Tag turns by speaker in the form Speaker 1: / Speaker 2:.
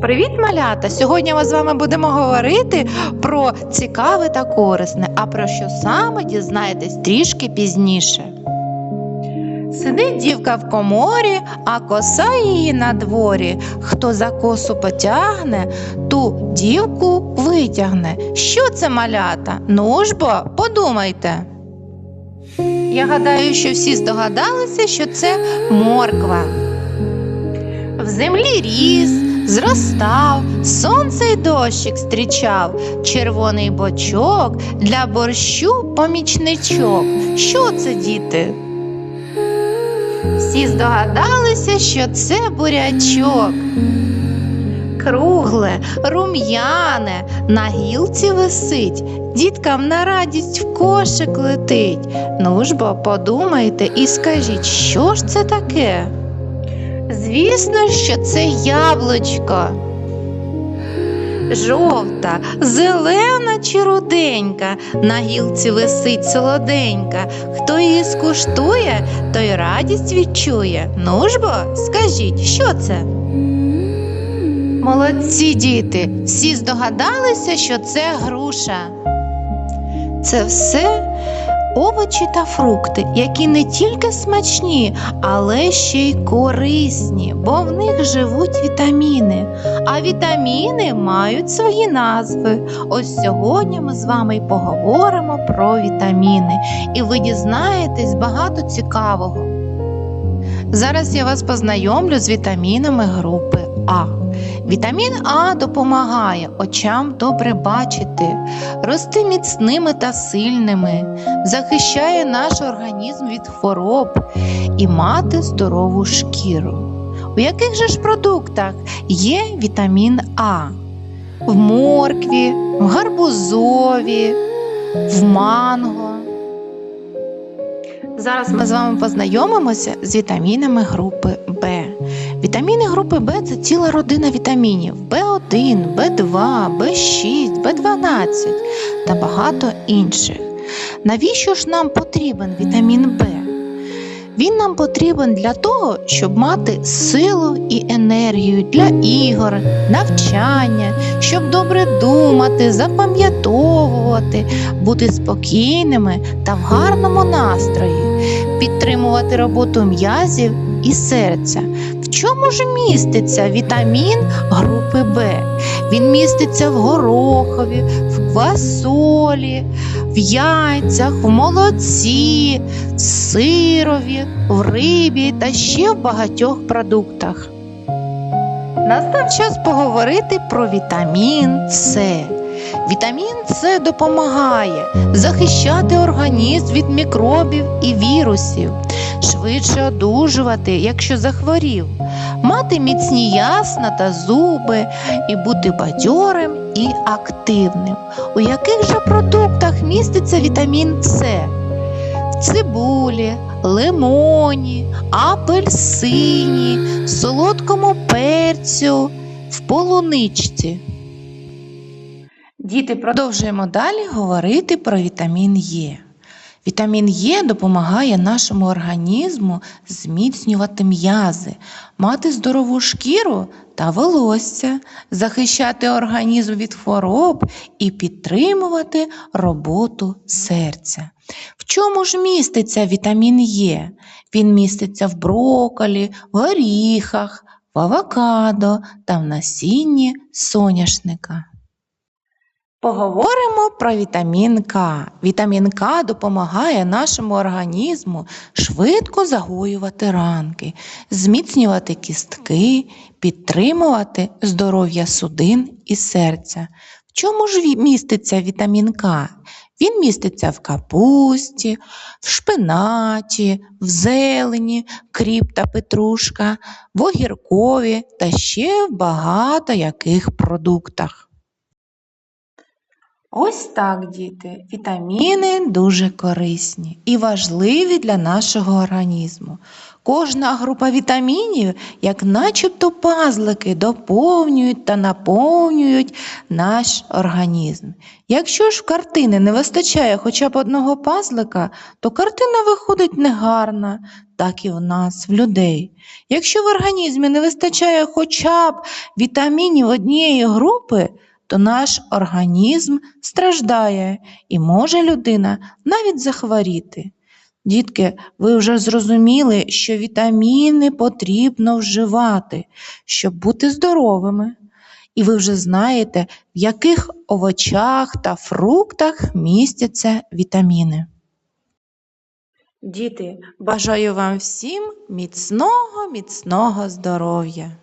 Speaker 1: Привіт, малята! Сьогодні ми з вами будемо говорити про цікаве та корисне, а про що саме дізнаєтесь трішки пізніше. Сидить дівка в коморі, а коса її на дворі. Хто за косу потягне, ту дівку витягне. Що це малята? Ну ж бо, подумайте. Я гадаю, що всі здогадалися, що це морква. В землі ріс, зростав, сонце й дощик зустрічав, червоний бочок для борщу помічничок. Що це, діти? Всі здогадалися, що це бурячок. Кругле, рум'яне, на гілці висить, діткам на радість в кошик летить. Ну ж бо подумайте і скажіть, що ж це таке? Звісно, що це яблучко. Жовта, зелена чи руденька, на гілці висить солоденька. Хто її скуштує, той радість відчує. Ну ж бо, скажіть, що це? Молодці діти, всі здогадалися, що це груша. Це все овочі та фрукти, які не тільки смачні, але ще й корисні, бо в них живуть вітаміни. А вітаміни мають свої назви. Ось сьогодні ми з вами й поговоримо про вітаміни, і ви дізнаєтесь багато цікавого. Зараз я вас познайомлю з вітамінами групи А. Вітамін А допомагає очам добре бачити, рости міцними та сильними, захищає наш організм від хвороб і мати здорову шкіру. У яких же ж продуктах є вітамін А? В моркві, в гарбузові, в манго. Зараз ми з вами познайомимося з вітамінами групи групи Б це ціла родина вітамінів В1, В2, В6, В12 та багато інших. Навіщо ж нам потрібен вітамін Б? Він нам потрібен для того, щоб мати силу і енергію для ігор, навчання, щоб добре думати, запам'ятовувати, бути спокійними та в гарному настрої, підтримувати роботу м'язів і серця. В чому ж міститься вітамін групи Б? Він міститься в горохові, в квасолі, в яйцях, в молоці, в сирові, в рибі та ще в багатьох продуктах. Настав час поговорити про вітамін С. Вітамін С допомагає захищати організм від мікробів і вірусів, швидше одужувати, якщо захворів, мати міцні ясна та зуби і бути бадьорим і активним. У яких же продуктах міститься вітамін С? В цибулі, лимоні, апельсині, солодкому перцю, в полуничці. Діти, продовжуємо далі говорити про вітамін Е. Вітамін Е допомагає нашому організму зміцнювати м'язи, мати здорову шкіру та волосся, захищати організм від хвороб і підтримувати роботу серця. В чому ж міститься вітамін Е? Він міститься в брокколі, в горіхах, в авокадо та в насінні соняшника. Поговоримо про вітамін К. Вітамін К допомагає нашому організму швидко загоювати ранки, зміцнювати кістки, підтримувати здоров'я судин і серця. В чому ж міститься вітамін К? Він міститься в капусті, в шпинаті, в зелені, кріп та петрушка, в огіркові та ще в багато яких продуктах. Ось так, діти. Вітаміни дуже корисні і важливі для нашого організму. Кожна група вітамінів, як начебто пазлики, доповнюють та наповнюють наш організм. Якщо ж в картини не вистачає хоча б одного пазлика, то картина виходить негарна, так і в нас, в людей. Якщо в організмі не вистачає хоча б вітамінів однієї групи, то наш організм страждає і може людина навіть захворіти. Дітки, ви вже зрозуміли, що вітаміни потрібно вживати, щоб бути здоровими. І ви вже знаєте, в яких овочах та фруктах містяться вітаміни. Діти, бажаю вам всім міцного, міцного здоров'я!